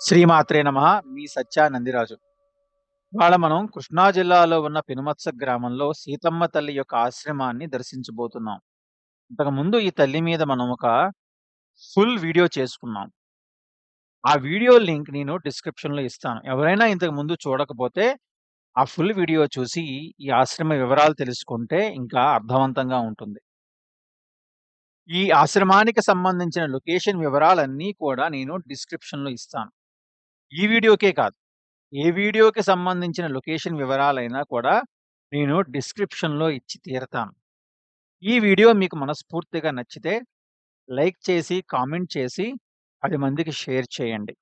శ్రీమాత్రే నమ. మీ సత్యా నందిరాజు మనం కృష్ణా జిల్లాలో ఉన్న పెనుమత్స గ్రామంలో సీతమ్మ తల్లి యొక్క ఆశ్రమాన్ని దర్శించబోతున్నాం. ఇంతకు ముందు ఈ తల్లి మీద మనం ఒక ఫుల్ వీడియో చేసుకున్నాం. ఆ వీడియో లింక్ నేను డిస్క్రిప్షన్లో ఇస్తాను. ఎవరైనా ఇంతకు ముందు చూడకపోతే ఆ ఫుల్ వీడియో చూసి ఈ ఆశ్రమ వివరాలు తెలుసుకుంటే ఇంకా అర్థవంతంగా ఉంటుంది. ఈ ఆశ్రమానికి సంబంధించిన లొకేషన్ వివరాలన్నీ కూడా నేను డిస్క్రిప్షన్లో ఇస్తాను. ఈ వీడియోకే కాదు. ఏ వీడియోకి సంబంధించిన లొకేషన్ వివరాలైనా కూడా నేను డిస్క్రిప్షన్లో ఇచ్చి తీరతాను. ఈ వీడియో మీకు మనస్ఫూర్తిగా నచ్చితే లైక్ చేసి కామెంట్ చేసి పది మందికి షేర్ చేయండి.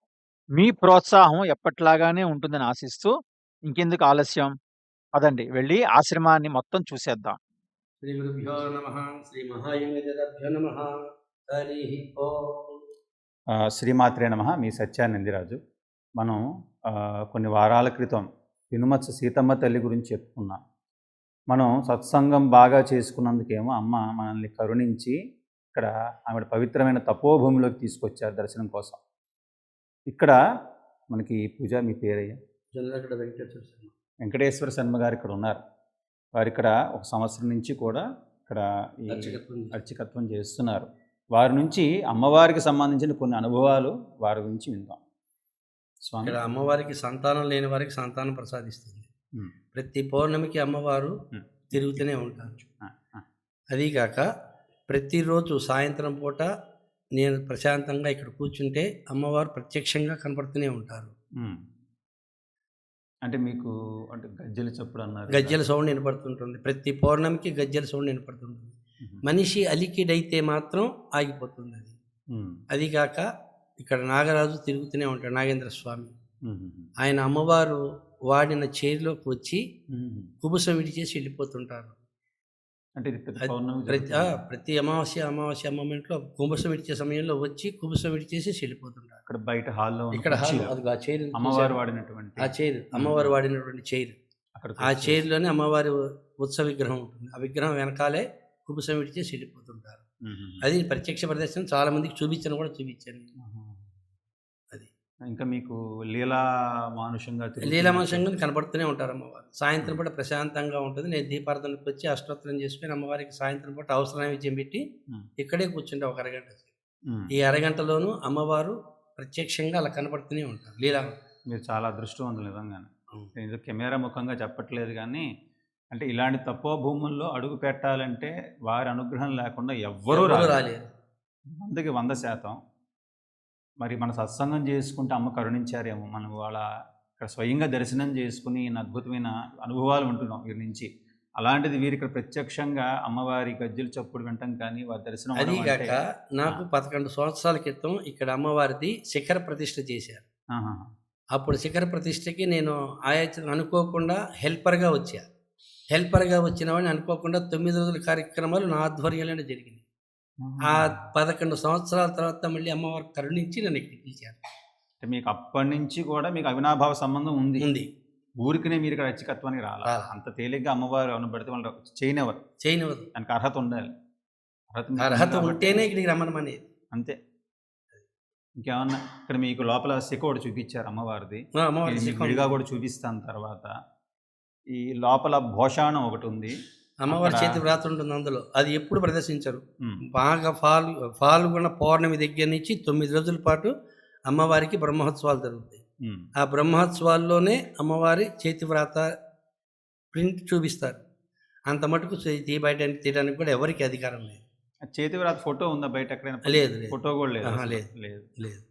మీ ప్రోత్సాహం ఎప్పట్లాగానే ఉంటుందని ఆశిస్తూ ఇంకెందుకు ఆలస్యం? పదండి వెళ్ళి ఆశ్రమాన్ని మొత్తం చూసేద్దాం. శ్రీ గురుభ్యో నమ. శ్రీ మహాయోగభ్యో నమ. హరి ఓం. ఆ, శ్రీమాత్రే నమ. మీ సత్యానందిరాజు. మనం కొన్ని వారాల క్రితం పినుమత్స సీతమ్మ తల్లి గురించి చెప్పుకున్నాం. మనం సత్సంగం బాగా చేసుకున్నందుకేమో అమ్మ మనల్ని కరుణించి ఇక్కడ ఆవిడ పవిత్రమైన తపోభూమిలోకి తీసుకొచ్చారు దర్శనం కోసం. ఇక్కడ మనకి పూజ మీ పేరయ్య? జొన్నలగడ్డ వెంకటేశ్వర శర్మ. వెంకటేశ్వర శర్మ గారు ఇక్కడ ఉన్నారు. వారు ఇక్కడ ఒక సంవత్సరం నుంచి కూడా ఇక్కడ అర్చకత్వం చేస్తున్నారు. వారి నుంచి అమ్మవారికి సంబంధించిన కొన్ని అనుభవాలు వారి గురించి విందాం. ఇక్కడ అమ్మవారికి సంతానం లేని వారికి సంతానం ప్రసాదిస్తుంది. ప్రతి పౌర్ణమికి అమ్మవారు. తిరుగుతూనే ఉంటారు. అదీగాక ప్రతిరోజు సాయంత్రం పూట నేను ప్రశాంతంగా ఇక్కడ కూర్చుంటే అమ్మవారు ప్రత్యక్షంగా కనపడుతూనే ఉంటారు. అంటే మీకు అంటే గజ్జెలు చప్పుడు అన్నారు. గజ్జెల సౌండ్ వినపడుతుంటుంది. ప్రతి పౌర్ణమికి గజ్జెల సౌండ్ వినపడుతుంటుంది. మనిషి అలికిడైతే మాత్రం ఆగిపోతుంది అది అదిగాక ఇక్కడ నాగరాజు తిరుగుతూనే ఉంటాడు నాగేంద్ర స్వామి. ఆయన అమ్మవారు వాడిన చేతిలోకి వచ్చి. కుబుసం విడిచేసి వెళ్ళిపోతుంటారు. అంటే ప్రతి ప్రతి అమావాస్య అమావాస్య అమ్మమెంట్లో కుబుసం విడిచే సమయంలో వచ్చి కుబుసం విడిచేసి వెళ్ళిపోతుంటారు. ఇక్కడ బయట హాల్లో ఇక్కడ హాల్ కుర్చీలో. అది ఆ చైర్ అమ్మవారు వాడినటువంటి ఆ చైర్ అమ్మవారు వాడినటువంటి చైర్. అక్కడ ఆ చైర్లోనే అమ్మవారి ఉత్సవ విగ్రహం ఉంటుంది. ఆ విగ్రహం వెనకాలే కుబుసం విడిచేసి వెళ్ళిపోతుంటారు. అది ప్రత్యక్ష ప్రదర్శన చాలా మందికి చూపించాను కూడా చూపించాను. ఇంకా మీకు లీలా మానుషంగా తిరుగుతూ లీలామాంసంగా కనపడుతూనే ఉంటారు అమ్మవారు. సాయంత్రం పూట ప్రశాంతంగా ఉంటుంది. నేను దీపార్థనకి వచ్చి అష్టోత్తరం చేసుకుని అమ్మవారికి సాయంత్రం పూట అవసరం విజయం పెట్టి ఇక్కడే కూర్చుంటే ఒక అరగంట. ఈ అరగంటలోనూ అమ్మవారు ప్రత్యక్షంగా అలా కనపడుతూనే ఉంటారు. లీలా. మీరు చాలా అదృష్టవంతులు నిజంగానే. ఏదో కెమెరా ముఖంగా చెప్పట్లేదు కానీ అంటే ఇలాంటి తప్పో భూముల్లో అడుగు పెట్టాలంటే వారి అనుగ్రహం లేకుండా ఎవ్వరూ రాలేరు. వందకి వంద శాతం మరి మన సత్సంగం చేసుకుంటే అమ్మ కరుణించారేమో. మనం వాళ్ళ ఇక్కడ స్వయంగా దర్శనం చేసుకుని అద్భుతమైన అనుభవాలు ఉంటున్నాం వీరి నుంచి. అలాంటిది వీరి ఇక్కడ ప్రత్యక్షంగా అమ్మవారి గజ్జల చప్పుడు వింటాం కానీ వారి దర్శనం అదీగాక అంటే- నాకు పదకొండు సంవత్సరాల క్రితం ఇక్కడ అమ్మవారిది శిఖర ప్రతిష్ఠ చేశారు. అప్పుడు శిఖర ప్రతిష్ఠకి నేను ఆయా అనుకోకుండా హెల్పర్గా వచ్చా. హెల్పర్గా వచ్చిన వాడిని అనుకోకుండా తొమ్మిది రోజుల కార్యక్రమాలు నా ఆధ్వర్యంలోనే జరిగింది ఆ పదకొండు సంవత్సరాల తర్వాత మళ్ళీ అమ్మవారు కరుణించి నన్ను ఇక్కడికి పిలిచారు. అంటే మీకు అప్పటి నుంచి కూడా మీకు అవినాభావ సంబంధం ఉంది. ఉంది. ఊరికినే మీరు ఇక్కడ అర్చకత్వానికి రాలా. అంత తేలిగ్గా అమ్మవారు పడితే వాళ్ళు చేయనివ్వరు. చేయనివ్వదు దానికి అర్హత ఉండాలి. అర్హత అర్హత ఉంటేనే ఇక్కడికి రమ్మనమనేది అంతే. ఇంకేమన్నా? ఇక్కడ మీకు లోపల శిఖ ఒకటి చూపించారు అమ్మవారిది. విడిగా కూడా చూపిస్తాను తర్వాత. ఈ లోపల భోషాణం ఒకటి ఉంది. అమ్మవారి చేతి వ్రాత ఉంటుంది అందులో. అది ఎప్పుడు ప్రదర్శించరు. బాగా ఫాల్ ఫాల్గొన పౌర్ణమి దగ్గర నుంచి తొమ్మిది రోజుల పాటు అమ్మవారికి బ్రహ్మోత్సవాలు జరుగుతాయి. ఆ బ్రహ్మోత్సవాల్లోనే అమ్మవారి చేతి వ్రాత ప్రింట్ చూపిస్తారు. అంత మటుకు చే- తీయబయటానికి తీయడానికి కూడా ఎవరికి అధికారం లేదు. చేతి వ్రాత ఫోటో ఉందా బయట ఎక్కడైనా లేదు ఫోటో కూడా లేదు. లేదు. లేదు. లేదు.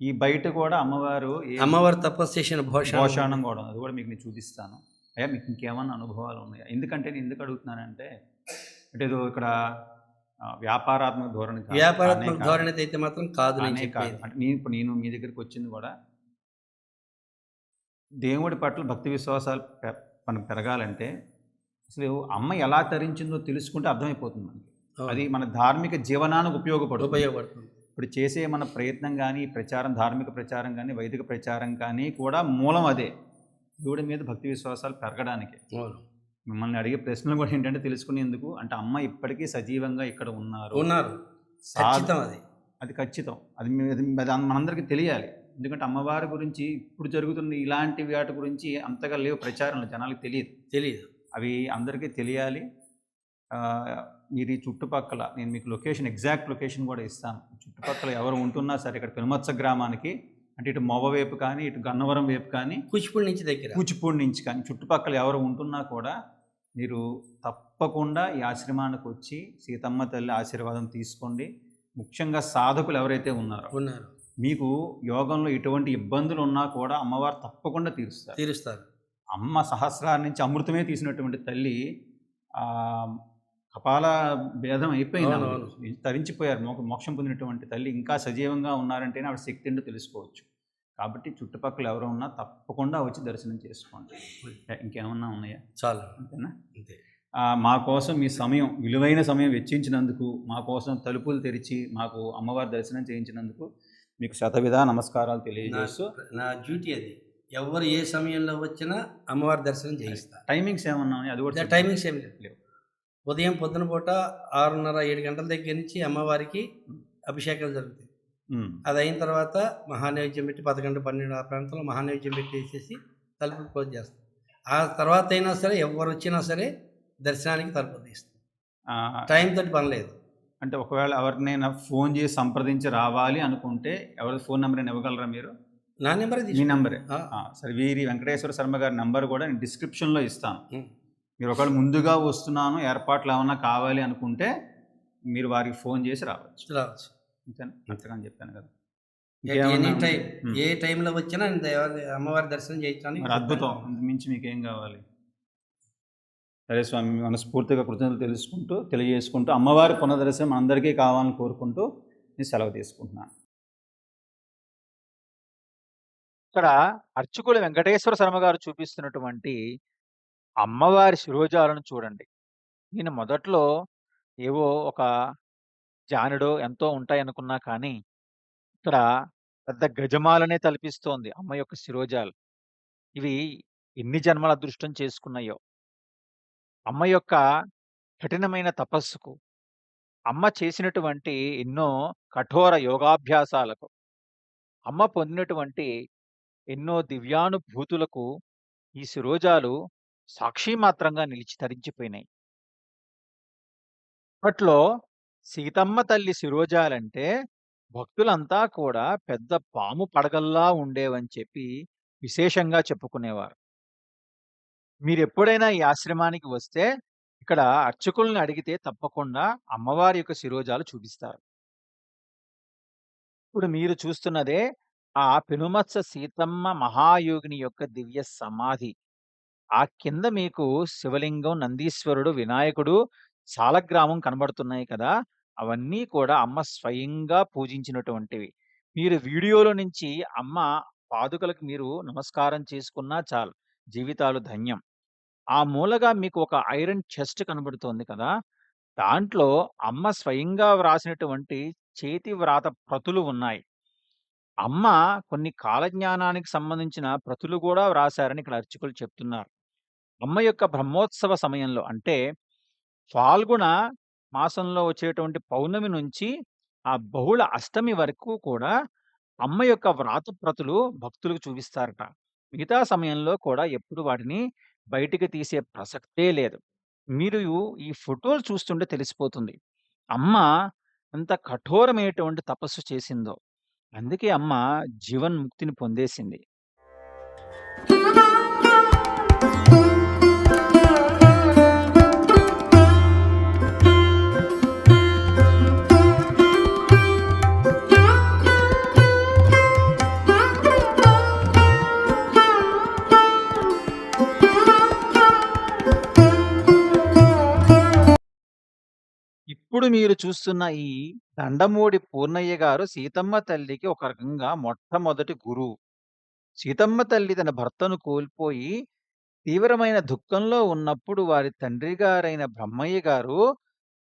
ఈ బయట కూడా అమ్మవారు అమ్మవారు తపస్సు చేసిన భోష భోషాణం కూడా అది కూడా మీకు నేను చూపిస్తాను. అయ్యా మీకు ఇంకేమన్నా అనుభవాలు ఉన్నాయా? ఎందుకంటే నేను ఎందుకు అడుగుతున్నానంటే అంటే ఏదో ఇక్కడ వ్యాపారాత్మక ధోరణి. వ్యాపారాత్మక. ధోరణి అయితే మాత్రం కాదు కాదు. అంటే నేను ఇప్పుడు నేను మీ దగ్గరికి వచ్చింది కూడా దేవుడి పట్ల భక్తి విశ్వాసాలు మనకు పెరగాలంటే అసలు అమ్మ ఎలా తరించిందో తెలుసుకుంటే అర్థమైపోతుంది మనకి. అది మన ధార్మిక జీవనానికి ఉపయోగపడుతుంది. ఉపయోగపడుతుంది. ఇప్పుడు చేసే మన ప్రయత్నం కానీ ప్రచారం ధార్మిక ప్రచారం కానీ వైదిక ప్రచారం కానీ కూడా మూలం అదే. దేవుడి మీద భక్తి విశ్వాసాలు పెరగడానికి. మిమ్మల్ని అడిగే ప్రశ్నలు కూడా ఏంటంటే తెలుసుకునేందుకు అంటే అమ్మ ఇప్పటికీ సజీవంగా ఇక్కడ ఉన్నారు. ఉన్నారు. ఖచ్చితం అది. అది ఖచ్చితం. అది మనందరికీ తెలియాలి. ఎందుకంటే అమ్మవారి గురించి ఇప్పుడు జరుగుతున్న ఇలాంటి వాటి గురించి అంతగా లేవు ప్రచారంలో జనాలకు తెలియదు. తెలియదు. అవి అందరికీ తెలియాలి. మీరు ఈ చుట్టుపక్కల నేను మీకు లొకేషన్ ఎగ్జాక్ట్ లొకేషన్ కూడా ఇస్తాను. చుట్టుపక్కల ఎవరు ఉంటున్నా సరే ఇక్కడ పెనుమత్స గ్రామానికి అంటే ఇటు మొవ వైపు కానీ ఇటు గన్నవరం వైపు కానీ కూచిపూడి నుంచి దగ్గర. కూచిపూడి నుంచి కానీ చుట్టుపక్కల ఎవరు ఉంటున్నా కూడా మీరు తప్పకుండా ఈ ఆశ్రమానికి వచ్చి సీతమ్మ తల్లి ఆశీర్వాదం తీసుకోండి. ముఖ్యంగా సాధకులు ఎవరైతే ఉన్నారో ఉన్నారు. మీకు యోగంలో ఎటువంటి ఇబ్బందులు ఉన్నా కూడా అమ్మవారు తప్పకుండా తీరుస్తారు. తీరుస్తారు. అమ్మ సహస్రాల నుంచి అమృతమే తీసినటువంటి తల్లి కపాల భేదం అయిపోయింది. తరించిపోయారు. మోక్ష మోక్షం పొందినటువంటి తల్లి ఇంకా సజీవంగా ఉన్నారంటేనే ఆవిడ శక్తి ఏంటో తెలుసుకోవచ్చు. కాబట్టి చుట్టుపక్కల ఎవరు ఉన్నా తప్పకుండా వచ్చి దర్శనం చేసుకోండి. ఇంకేమన్నా ఉన్నాయా? చాలు. అంతేనా? అంతే. మా కోసం మీ సమయం విలువైన సమయం వెచ్చించినందుకు మా కోసం తలుపులు తెరిచి మాకు అమ్మవారి దర్శనం చేయించినందుకు మీకు శతవిధ నమస్కారాలు తెలియజేస్తూ నా- నా డ్యూటీ అది. ఎవరు ఏ సమయంలో వచ్చినా అమ్మవారి దర్శనం చేయిస్తా. టైమింగ్స్ ఏమన్నా? అది కూడా. టైమింగ్స్ ఏమి లేవు. ఉదయం పొద్దున పూట ఆరున్నర ఏడు గంటల దగ్గర నుంచి అమ్మవారికి అభిషేకాలు జరుగుతాయి. అది అయిన తర్వాత మహానైవేద్యం పెట్టి పదకొండు పన్నెండు ఆ ప్రాంతంలో మహానైవేద్యం పెట్టేసేసి తలుపులు క్లోజ్ చేస్తాం. ఆ తర్వాత అయినా సరే ఎవరు వచ్చినా సరే దర్శనానికి తలుపు తీస్తాం. టైం తోటి పని లేదు. అంటే ఒకవేళ ఎవరినైనా ఫోన్ చేసి సంప్రదించి రావాలి అనుకుంటే ఎవరి ఫోన్ నెంబర్ ఇవ్వగలరా మీరు? నా నెంబరే మీ నెంబరే. సరే వీరి వెంకటేశ్వర శర్మ గారి నెంబర్ కూడా నేను డిస్క్రిప్షన్లో ఇస్తాను. మీరు ఒకవేళ ముందుగా వస్తున్నాను ఏర్పాట్లు ఏమన్నా కావాలి అనుకుంటే మీరు వారికి ఫోన్ చేసి రావచ్చు. రావచ్చు. అంతగాని చెప్పాను కదా. Any time. ఏ టైంలో వచ్చినా అమ్మవారి దర్శనం చేయించడానికి మరి అద్భుతం. మించి మీకేం కావాలి? సరే స్వామి మనస్ఫూర్తిగా కృతజ్ఞతలు తెలుసుకుంటూ తెలియజేసుకుంటూ అమ్మవారి పునర్దర్శనం అందరికీ కావాలని కోరుకుంటూ నేను సెలవు తీసుకుంటున్నాను ఇక్కడ అర్చకులు వెంకటేశ్వర శర్మ గారు చూపిస్తున్నటువంటి అమ్మవారి శిరోజాలను చూడండి. నేను మొదట్లో ఏవో ఒక జానుడో ఎంతో ఉంటాయనుకున్నా కానీ ఇక్కడ పెద్ద గజమాలనే తలపిస్తోంది అమ్మ యొక్క శిరోజాలు. ఇవి ఎన్ని జన్మల అదృష్టం చేసుకున్నాయో. అమ్మ యొక్క కఠినమైన తపస్సుకు అమ్మ చేసినటువంటి ఎన్నో కఠోర యోగాభ్యాసాలకు అమ్మ పొందినటువంటి ఎన్నో దివ్యానుభూతులకు ఈ శిరోజాలు సాక్షి మాత్రంగా నిలిచి తరించిపోయినాయి. అప్పట్లో సీతమ్మ తల్లి శిరోజాలంటే భక్తులంతా కూడా పెద్ద పాము పడగల్లా ఉండేవని చెప్పి విశేషంగా చెప్పుకునేవారు. మీరు ఎప్పుడైనా ఈ ఆశ్రమానికి వస్తే ఇక్కడ అర్చకుల్ని అడిగితే తప్పకుండా అమ్మవారి యొక్క శిరోజాలు చూపిస్తారు. ఇప్పుడు మీరు చూస్తున్నదే ఆ పెనుమత్స సీతమ్మ మహాయోగిని యొక్క దివ్య సమాధి. ఆ కింద మీకు శివలింగం నందీశ్వరుడు వినాయకుడు సాలగ్రామం కనబడుతున్నాయి కదా! అవన్నీ కూడా అమ్మ స్వయంగా పూజించినటువంటివి. మీరు వీడియోలో నుంచి అమ్మ పాదుకలకు మీరు నమస్కారం చేసుకున్నా చాలు. జీవితాలు ధన్యం. ఆ మూలగా మీకు ఒక ఐరన్ చెస్ట్ కనబడుతోంది కదా! దాంట్లో అమ్మ స్వయంగా వ్రాసినటువంటి చేతి వ్రాత ప్రతులు ఉన్నాయి. అమ్మ కొన్ని కాలజ్ఞానానికి సంబంధించిన ప్రతులు కూడా వ్రాశారని ఇక్కడ అర్చకులు చెప్తున్నారు. అమ్మ యొక్క బ్రహ్మోత్సవ సమయంలో అంటే ఫాల్గుణ మాసంలో వచ్చేటువంటి పౌర్ణమి నుంచి ఆ బహుళ అష్టమి వరకు కూడా అమ్మ యొక్క వ్రాత ప్రతులు భక్తులకు చూపిస్తారట. మిగతా సమయంలో కూడా ఎప్పుడు వాటిని బయటికి తీసే ప్రసక్తే లేదు. మీరు ఈ ఫోటోలు చూస్తుంటే తెలిసిపోతుంది. అమ్మ ఎంత కఠోరమైనటువంటి తపస్సు చేసిందో. అందుకే అమ్మ జీవన్ముక్తిని పొందేసింది. మీరు చూస్తున్న ఈ దండమూడి పూర్ణయ్య గారు సీతమ్మ తల్లికి ఒక రకంగా మొట్టమొదటి గురువు. సీతమ్మ తల్లి తన భర్తను కోల్పోయి తీవ్రమైన దుఃఖంలో ఉన్నప్పుడు వారి తండ్రి గారైన బ్రహ్మయ్య గారు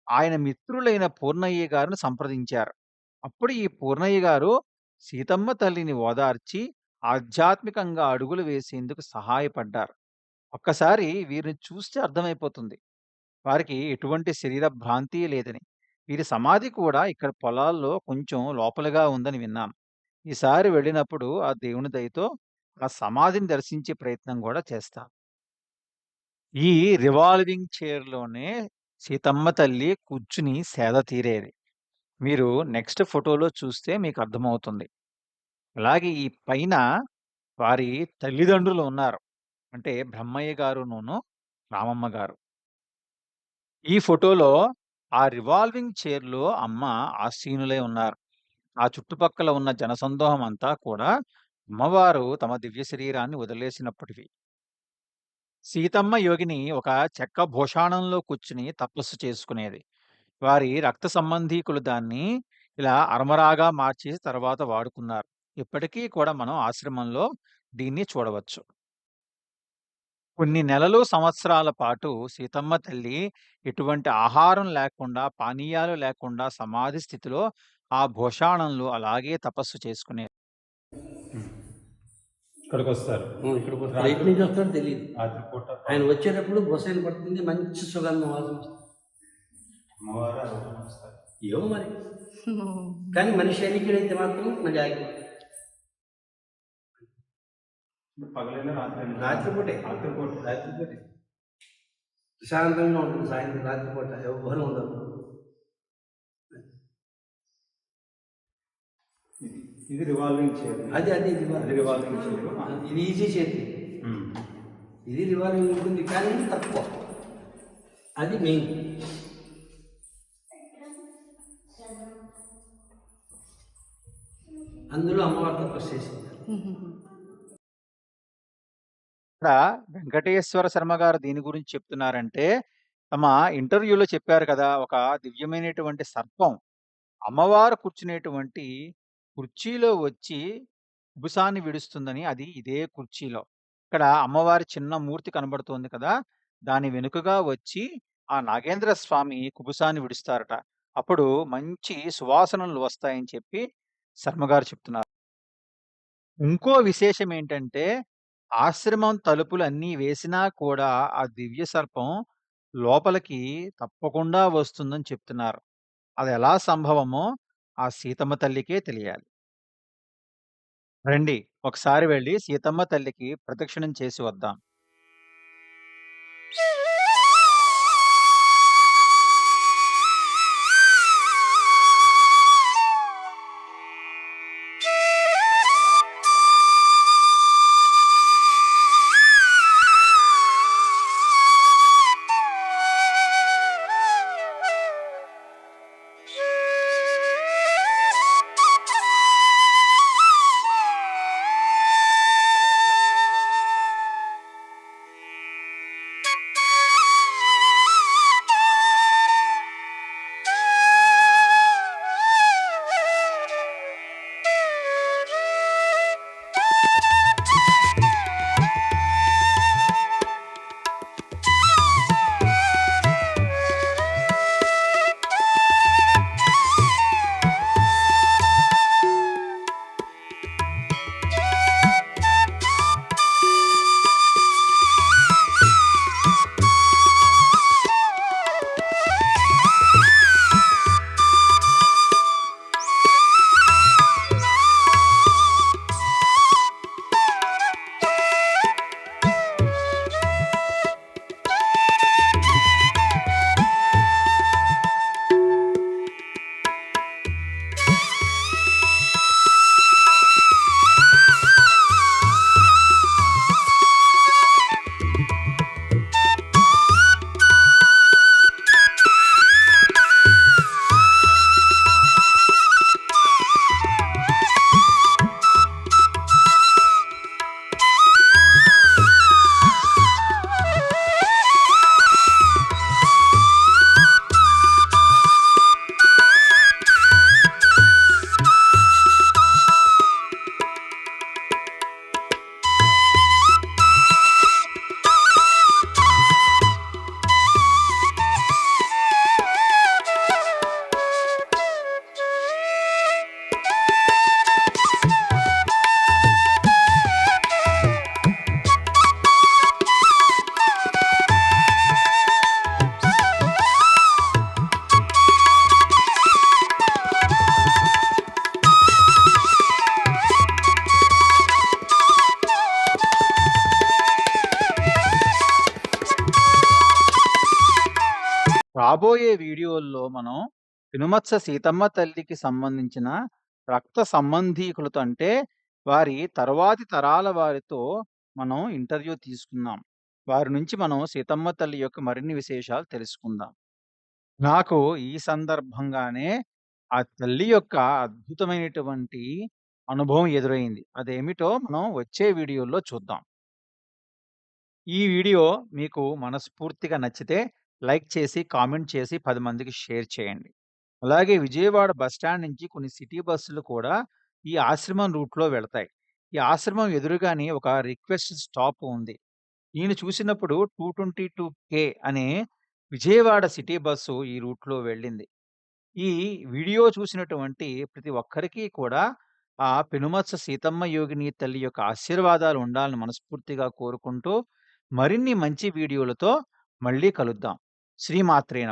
ఆయన మిత్రులైన పూర్ణయ్య గారిని సంప్రదించారు. అప్పుడు ఈ పూర్ణయ్య గారు సీతమ్మ తల్లిని ఓదార్చి ఆధ్యాత్మికంగా అడుగులు వేసేందుకు సహాయపడ్డారు. ఒక్కసారి వీరిని చూస్తే అర్థమైపోతుంది. వారికి ఎటువంటి శరీర భ్రాంతి లేదని. వీరి సమాధి కూడా ఇక్కడ పొలాల్లో కొంచెం లోపలగా ఉందని విన్నాను ఈసారి వెళ్ళినప్పుడు ఆ దేవుని దయతో ఆ సమాధిని దర్శించే ప్రయత్నం కూడా చేస్తా. ఈ రివాల్వింగ్ చైర్‌లోనే సీతమ్మ తల్లి కూర్చుని సేద తీరేది. మీరు నెక్స్ట్ ఫోటోలో చూస్తే మీకు అర్థమవుతుంది. అలాగే ఈ పైన వారి తల్లిదండ్రులు ఉన్నారు. అంటే బ్రహ్మయ్య గారునును, రామమ్మ గారు. ఈ ఫోటోలో ఆ రివాల్వింగ్ చైర్‌లో అమ్మ ఆసీనులై ఉన్నారు. ఆ చుట్టుపక్కల ఉన్న జనసందోహం అంతా కూడా అమ్మవారు తమ దివ్య శరీరాన్ని వదిలేసినప్పటివి. సీతమ్మ యోగిని ఒక చెక్క భూషాణంలో కూర్చుని తపస్సు చేసుకునేది. వారి రక్త సంబంధీకులు దాన్ని ఇలా అరమరాగా మార్చి తర్వాత వాడుకున్నారు. ఇప్పటికీ కూడా మనం ఆశ్రమంలో దీన్ని చూడవచ్చు. కొన్ని నెలలు, సంవత్సరాల పాటు సీతమ్మ తల్లి ఎటువంటి ఆహారం లేకుండా, పానీయాలు లేకుండా సమాధి స్థితిలో ఆ భూషాణంలో అలాగే తపస్సు. ఇక్కడికొస్తారు. హ్మ్. ఇక్కడికి వస్తాడు. ఎటు నుంచి వస్తాడో తెలీదు. రాత్రిపూట ఆయన వచ్చేటప్పుడు బొసైన పడుతుంది. మంచి సుగంధం వాసన వస్తుంది. అమ్మవారు వస్తారు. మరి. కానీ మనిషి ఎన్నికడైతే మాత్రం మళ్ళీ ఆగిపోతుంది. పగలైనా రాత్రైనా? రాత్రిపూటే. రాత్రిపూట. రాత్రిపూటే. ప్రశాంతంగా ఉంటుంది సాయంత్రం రాత్రిపూట ఎవ్వరు ఉండరు. ఇది ఇది రివాల్వింగ్ చైర్. అది అది అది రివాల్వింగ్ చైర్. ఇది ఈజీ చేతి ఉమ్. ఇది రివాల్వింగ్ ఉంటుంది కానీ తక్కువ అది మెయిన్ అందులో అమ్మవారి తపస్సు చేసింది ఇక్కడ వెంకటేశ్వర శర్మ గారు దీని గురించి చెప్తున్నారంటే, తమ ఇంటర్వ్యూలో చెప్పారు కదా! ఒక దివ్యమైనటువంటి సర్పం అమ్మవారు కూర్చునేటువంటి కుర్చీలో వచ్చి కుబుసాన్ని విడుస్తుందని అది ఇదే కుర్చీలో. ఇక్కడ అమ్మవారి చిన్న మూర్తి కనబడుతోంది కదా! దాని వెనుకగా వచ్చి ఆ నాగేంద్ర స్వామి కుబుసాన్ని విడుస్తారట. అప్పుడు మంచి సువాసనలు వస్తాయని చెప్పి శర్మగారు చెప్తున్నారు. ఇంకో విశేషం ఏంటంటే, ఆశ్రమం తలుపులు అన్నీ వేసినా కూడా ఆ దివ్య సర్పం లోపలికి తప్పకుండా వస్తుందని చెప్తున్నారు. అదెలా సంభవమో ఆ సీతమ్మ తల్లికే తెలియాలి. రండి ఒకసారి వెళ్ళి సీతమ్మ తల్లికి ప్రదక్షిణం చేసి వద్దాం. రాబోయే వీడియోల్లో మనం పినుమత్స సీతమ్మ తల్లికి సంబంధించిన రక్త సంబంధీకులతో అంటే వారి తరువాతి తరాల వారితో మనం ఇంటర్వ్యూ తీసుకుందాం వారి నుంచి మనం సీతమ్మ తల్లి యొక్క మరిన్ని విశేషాలు తెలుసుకుందాం. నాకు ఈ సందర్భంగానే ఆ తల్లి యొక్క అద్భుతమైనటువంటి అనుభవం ఎదురైంది. అదేమిటో మనం వచ్చే వీడియోలో చూద్దాం. ఈ వీడియో మీకు మనస్ఫూర్తిగా నచ్చితే లైక్ చేసి, కామెంట్ చేసి 10 మందికి షేర్ చేయండి. అలాగే విజయవాడ బస్ స్టాండ్ నుంచి కొన్ని సిటీ బస్సులు కూడా ఈ ఆశ్రమం రూట్‌లో వెళతాయి. ఈ ఆశ్రమం ఎదురుగానే ఒక రిక్వెస్ట్ స్టాప్ ఉంది. నేను చూసినప్పుడు 222 కే అనే విజయవాడ సిటీ బస్సు ఈ రూట్‌లో వెళ్ళింది. ఈ వీడియో చూసినటువంటి ప్రతి ఒక్కరికి కూడా ఆ పెనుమత్స సీతమ్మ యోగిని తల్లి యొక్క ఆశీర్వాదాలు ఉండాలని మనస్ఫూర్తిగా కోరుకుంటూ మరిన్ని మంచి వీడియోలతో మళ్ళీ కలుద్దాం. శ్రీమాత్రేణ